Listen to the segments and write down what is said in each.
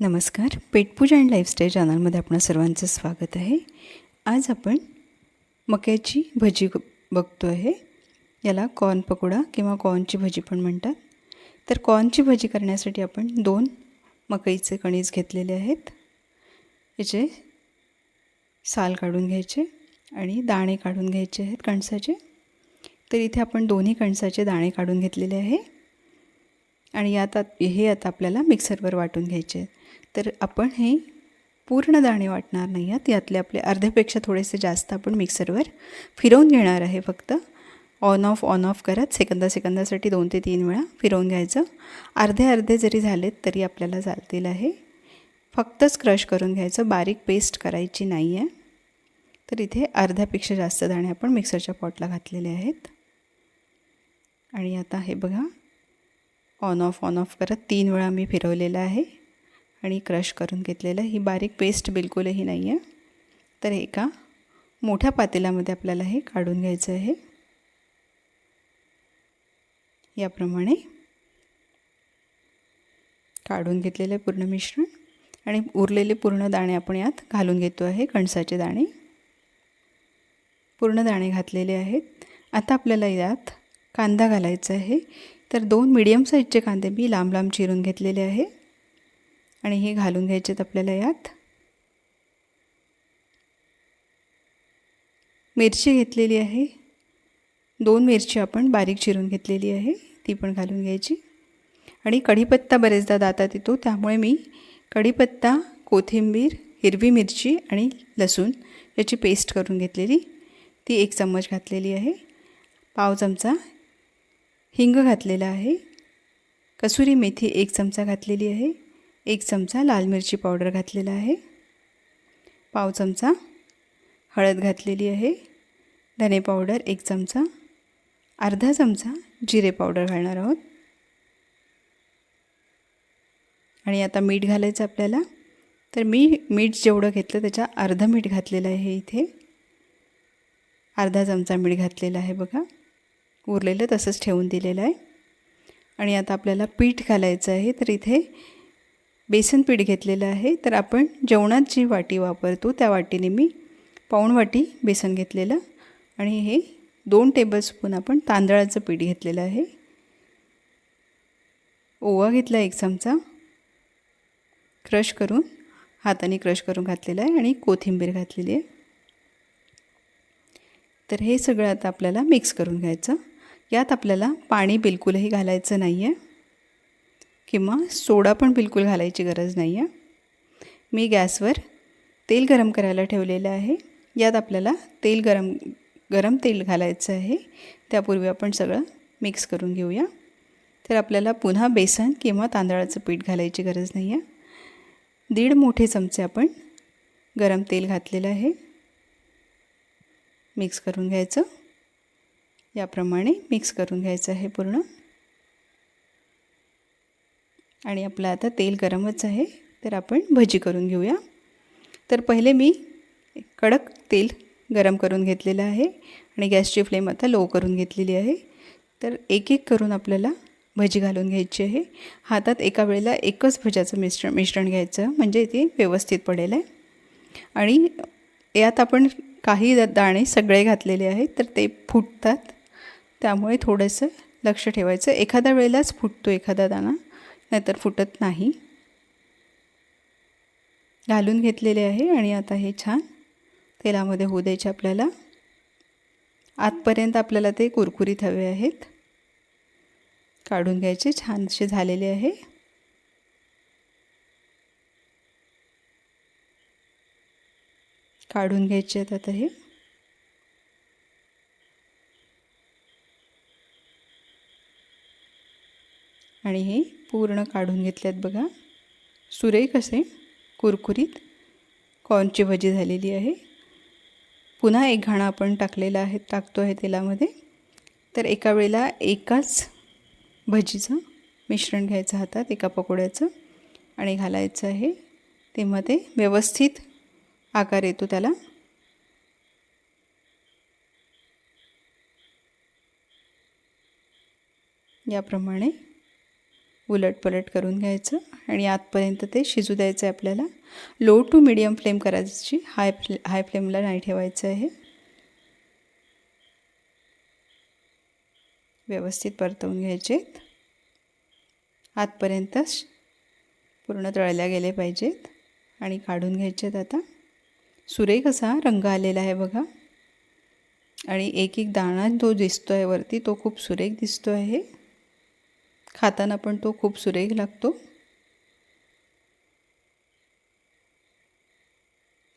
नमस्कार. पेटपूजा and lifestyle चॅनलमध्ये आपणा सर्वांचं स्वागत आहे. आज आपण मक्याची भजी बघतो आहे. याला कॉर्न पकोडा किंवा कॉर्नची भजी पण म्हणतात. तर कॉर्नची भजी करण्यासाठी आपण दोन मकईचे कणीस घेतलेले आहेत. याचे साल काढून घ्यायचे आणि दाणे काढून घ्यायचे आहेत कणसाचे. तर इथे आपण दोन्ही कणसाचे दाणे काढून घेतलेले आहे. आणि यात आत- हे आता आपल्याला मिक्सरवर वाटून घ्यायचे आहेत. तर आपण हे पूर्ण दाणे वाटणार नाही आहेत. यातले आपले अर्ध्यापेक्षा थोडेसे जास्त आपण मिक्सरवर फिरवून घेणार आहे फक्त. ऑन ऑफ ऑन ऑफ करत सेकंदा सेकंदासाठी दोन ते तीन वेळा फिरवून घ्यायचं. अर्धे अर्धे जरी झालेत तरी आपल्याला चालतील आहे. फक्तच क्रश करून घ्यायचं. बारीक पेस्ट करायची नाही आहे. तर इथे अर्ध्यापेक्षा जास्त दाणे आपण मिक्सरच्या पॉटला घातलेले आहेत. आणि आता हे बघा. ऑन ऑफ ऑन ऑफ करत तीन वेळा मी फिरवलेलं आहे. आणि क्रश करून घेतलेलं. ही बारीक पेस्ट बिलकुलही नाही आहे तर एका मोठ्या पातेल्यामध्ये आपल्याला हे काढून घ्यायचं आहे. याप्रमाणे काढून घेतलेलं पूर्ण मिश्रण आणि उरलेले पूर्ण दाणे आपण यात घालून घेतो आहे कणसाचे दाणे. पूर्ण दाणे घातलेले आहेत. आता आपल्याला यात कांदा घालायचा आहे. तर दोन मिडियम साईजचे कांदे मी लांब लांब चिरून घेतलेले आहे. आणि हे घालून घ्यायचे आहेत आपल्याला यात. मिरची घेतलेली आहे. दोन मिरची आपण बारीक चिरून घेतलेली आहे. ती पण घालून घ्यायची. आणि कढीपत्ता बरेचदा दातात येतो त्यामुळे मी कढीपत्ता कोथिंबीर हिरवी मिरची आणि लसूण याची पेस्ट करून घेतलेली. ती एक चम्मच घातलेली आहे. पाव चमचा हिंग घातलेला आहे. कसुरी मेथी एक चमचा घातलेली आहे. एक चमचा लाल मिरची पावडर घातलेला आहे. पाव चमचा हळद घातलेली आहे. धने पावडर एक चमचा अर्धा चमचा जिरे पावडर घालणार आहोत. आणि आता मीठ घालायचं आपल्याला. तर मी मीठ जेवढं घेतलं त्याच्या अर्धं मीठ घातलेलं आहे इथे. अर्धा चमचा मीठ घातलेला आहे बघा. उरलेलं तसंच ठेवून दिलेलं आहे. आणि आता आपल्याला पीठ घालायचं आहे तर इथे बेसन पीठ घेतलेलं आहे. तर आपण जेवणात जी वाटी वापरतो त्या वाटीने मी पाऊण वाटी बेसन घेतलेलं आणि हे दोन टेबलस्पून आपण तांदळाचं पीठ घेतलेलं आहे. ओवा घेतला एक चमचा. क्रश करून हाताने क्रश करून घातलेला आहे आणि कोथिंबीर घातलेली आहे. तर हे सगळं आता आपल्याला मिक्स करून घ्यायचं. यात आपल्याला पाणी बिलकुलही घालायचं नाही आहे किंवा सोडा पण बिलकुल घालायची गरज नाही आहे मी गॅसवर तेल गरम करायला ठेवलेलं आहे. यात आपल्याला तेल गरम गरम तेल घालायचं आहे. त्यापूर्वी आपण सगळं मिक्स करून घेऊया. तर आपल्याला पुन्हा बेसन किंवा तांदळाचं पीठ घालायची गरज नाही आहे दीड मोठे चमचे आपण गरम तेल घातलेलं आहे. मिक्स करून घ्यायचं. याप्रमाणे मिक्स करून घ्यायचं आहे पूर्ण. आणि आपलं आता तेल गरमच आहे तर आपण भजी करून घेऊया. तर पहिले मी कडक तेल गरम करून घेतलेलं आहे आणि गॅसची फ्लेम आता लो करून घेतलेली आहे. तर एक एक करून आपल्याला भजी घालून घ्यायची आहे. हातात एका वेळेला एकच भज्याचं मिश्रण मिश्रण घ्यायचं म्हणजे ते व्यवस्थित पडेल आहे. आणि यात आपण काही दाणे सगळे घातलेले आहेत तर ते फुटतात. त्यामुळे थोडंसं लक्ष ठेवायचं. एखाद्या वेळेलाच फुटतो एखादा दाणा. नाहीतर फुटत नाही. घालून घेतलेले आहे आणि आता हे छान तेलामध्ये होऊ द्यायचे आपल्याला. आतपर्यंत आपल्याला ते कुरकुरीत हवे आहेत. काढून घ्यायचे छानसे झालेले आहे. काढून घ्यायचे आहेत आता हे. आणि हे पूर्ण काढून घेतल्यात आहेत बघा. सुरई कसे? कुरकुरीत. कॉर्नची भजी झालेली आहे. पुन्हा एक घाणा आपण टाकलेला आहे टाकतो आहे तेलामध्ये. तर एका वेळेला एकाच भजीचं मिश्रण घ्यायचं हातात एका पकोड्याचं. आणि घालायचं आहे. तेव्हा ते व्यवस्थित आकार येतो त्याला. याप्रमाणे उलट पलट करून घ्यायचं आणि आतपर्यंत ते शिजू द्यायचं आहे आपल्याला. लो टू मिडियम फ्लेम करायची. हाय फ्ले हाय फ्लेमला नाही ठेवायचं आहे. व्यवस्थित परतवून घ्यायचे आतपर्यंत पूर्ण तळल्या गेले पाहिजेत आणि काढून घ्यायचेत आता. सुरेख असा रंग आलेला आहे बघा. आणि एक एक दाणा जो दिसतो आहे वरती तो खूप सुरेख दिसतो आहे. खाताना पण तो खूप सुरेख लागतो.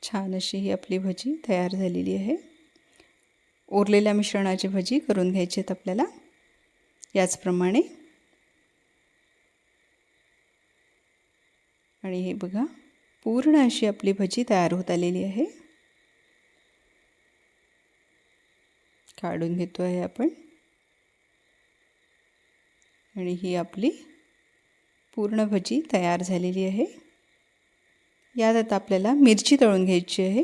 छान अशी ही आपली भजी तयार झालेली आहे. उरलेल्या मिश्रणाची भजी करून घ्यायची आहेत आपल्याला. याचप्रमाणे आणि हे बघा पूर्ण अशी आपली भजी तयार होत आलेली आहे. काढून घेतो आहे आपण. आणि ही आपली पूर्ण भजी तयार झालेली आहे. यात आता आपल्याला मिरची तळून घ्यायची आहे.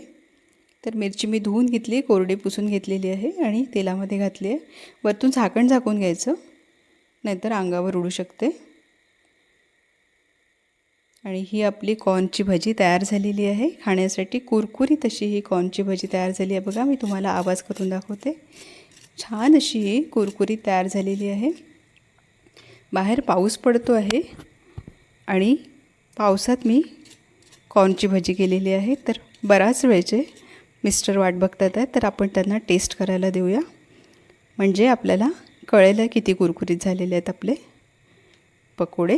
तर मिरची मी धुवून घेतली कोरडी पुसून घेतलेली आहे आणि तेलामध्ये घातली आहे. वरतून झाकण झाकून घ्यायचं नाहीतर अंगावर उडू शकते. आणि ही आपली कॉर्नची भजी तयार झालेली आहे. खाण्यासाठी कुरकुरीत अशी ही कॉर्नची भजी तयार झाली आहे. बघा मी तुम्हाला आवाज करून दाखवते. छान अशी ही कुरकुरीत तयार झालेली आहे. बाहेर पाऊस पडतो आहे आणि पावसात मी कॉर्नची भजी केलेली आहे. तर बराच वेळचे मिस्टर वाट बघतात आहे तर आपण त्यांना टेस्ट करायला देऊया. म्हणजे आपल्याला कळेल किती कुरकुरीत झालेले आहेत आपले पकोडे.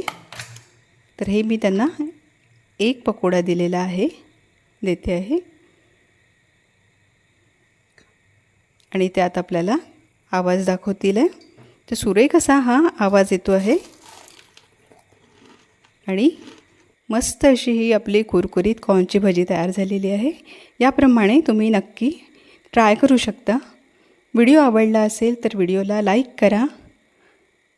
तर हे मी त्यांना एक पकोडा दिलेला आहे. देते आहे. आणि त्यात आपल्याला आवाज दाखवतील. आहे तर सुरेख असा हा आवाज येतो आहे. आणि मस्त अशी ही आपली कुरकुरीत कॉर्नची भजी तयार झालेली आहे. याप्रमाणे तुम्ही नक्की ट्राय करू शकता. व्हिडिओ आवडला असेल तर व्हिडिओला लाईक करा.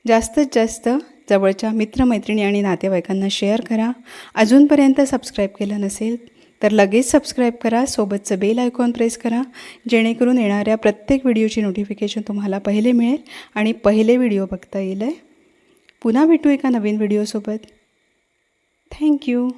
जास्तीत जास्त जवळच्या मित्रमैत्रिणी आणि नातेवाईकांना शेअर करा. अजूनपर्यंत सबस्क्राईब केलं नसेल तर लगेच सबस्क्राईब करा सोबतचं बेल आयकॉन प्रेस करा जेणेकरून येणाऱ्या प्रत्येक व्हिडिओची नोटिफिकेशन तुम्हाला पहिले मिळेल आणि पहिले व्हिडिओ बघता येईल. आहे पुन्हा भेटू एका नवीन व्हिडिओसोबत थँक्यू